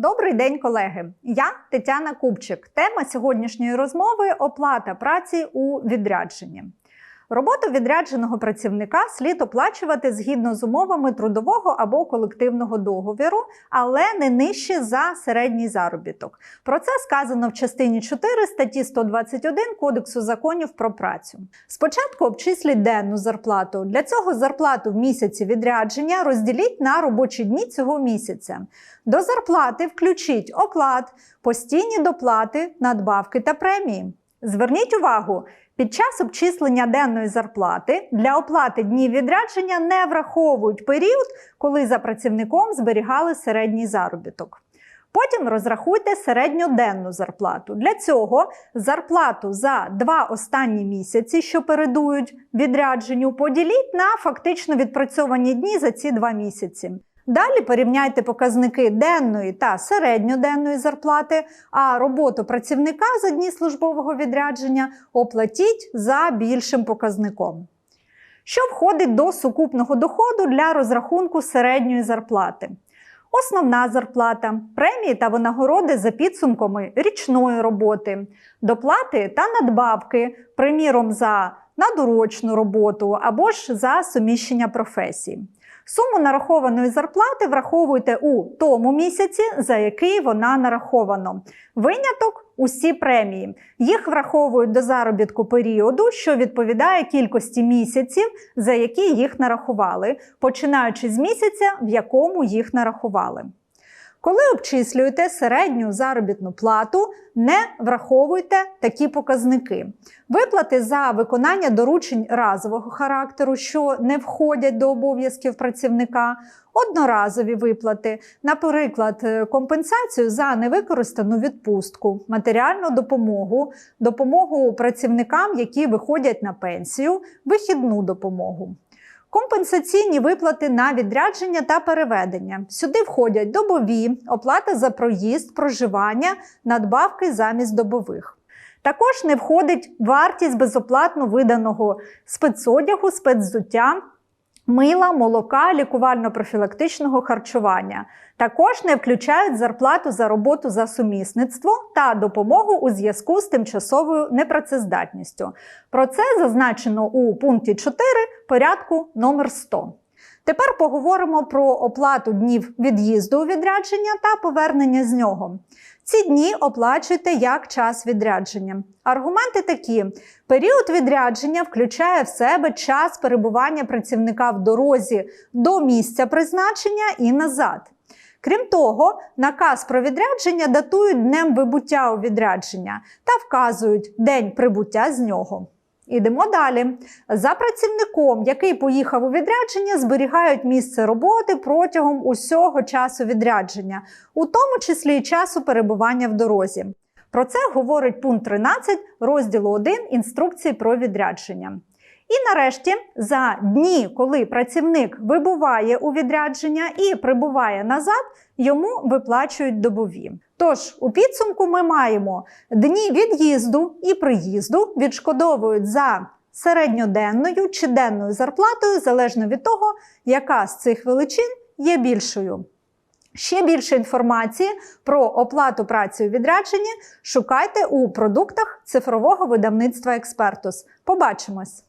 Добрий день, колеги! Я Тетяна Купчик. Тема сьогоднішньої розмови оплата праці у відрядженні. Роботу відрядженого працівника слід оплачувати згідно з умовами трудового або колективного договіру, але не нижче за середній заробіток. Про це сказано в частині 4 статті 121 Кодексу законів про працю. Спочатку обчисліть денну зарплату. Для цього зарплату в місяці відрядження розділіть на робочі дні цього місяця. До зарплати включіть оклад, постійні доплати, надбавки та премії. Зверніть увагу, під час обчислення денної зарплати для оплати днів відрядження не враховують період, коли за працівником зберігали середній заробіток. Потім розрахуйте середньоденну зарплату. Для цього зарплату за два останні місяці, що передують відрядженню, поділіть на фактично відпрацьовані дні за ці два місяці. Далі порівняйте показники денної та середньоденної зарплати, а роботу працівника за дні службового відрядження оплатіть за більшим показником. Що входить до сукупного доходу для розрахунку середньої зарплати? Основна зарплата, премії та винагороди за підсумками річної роботи, доплати та надбавки, приміром за надурочну роботу або ж за суміщення професій. Суму нарахованої зарплати враховуйте у тому місяці, за який вона нарахована. Виняток усі премії. Їх враховують до заробітку періоду, що відповідає кількості місяців, за які їх нарахували, починаючи з місяця, в якому їх нарахували. Коли обчислюєте середню заробітну плату, не враховуйте такі показники. Виплати за виконання доручень разового характеру, що не входять до обов'язків працівника, одноразові виплати, наприклад, компенсацію за невикористану відпустку, матеріальну допомогу, допомогу працівникам, які виходять на пенсію, вихідну допомогу. Компенсаційні виплати на відрядження та переведення. Сюди входять добові, оплата за проїзд, проживання, надбавки замість добових. Також не входить вартість безоплатно виданого спецодягу, спецзуття, мила, молока, лікувально-профілактичного харчування. Також не включають зарплату за роботу за сумісництво та допомогу у зв'язку з тимчасовою непрацездатністю. Про це зазначено у пункті 4 порядку номер 100. Тепер поговоримо про оплату днів від'їзду у відрядження та повернення з нього. Ці дні оплачуйте як час відрядження. Аргументи такі: період відрядження включає в себе час перебування працівника в дорозі до місця призначення і назад. Крім того, наказ про відрядження датують днем вибуття у відрядження та вказують день прибуття з нього. Ідемо далі. За працівником, який поїхав у відрядження, зберігають місце роботи протягом усього часу відрядження, у тому числі і часу перебування в дорозі. Про це говорить пункт 13 розділу 1 інструкції про відрядження. І нарешті, за дні, коли працівник вибуває у відрядження і прибуває назад, йому виплачують добові. Тож, у підсумку ми маємо дні від'їзду і приїзду відшкодовують за середньоденною чи денною зарплатою, залежно від того, яка з цих величин є більшою. Ще більше інформації про оплату праці у відрядженні шукайте у продуктах цифрового видавництва Експертус. Побачимось!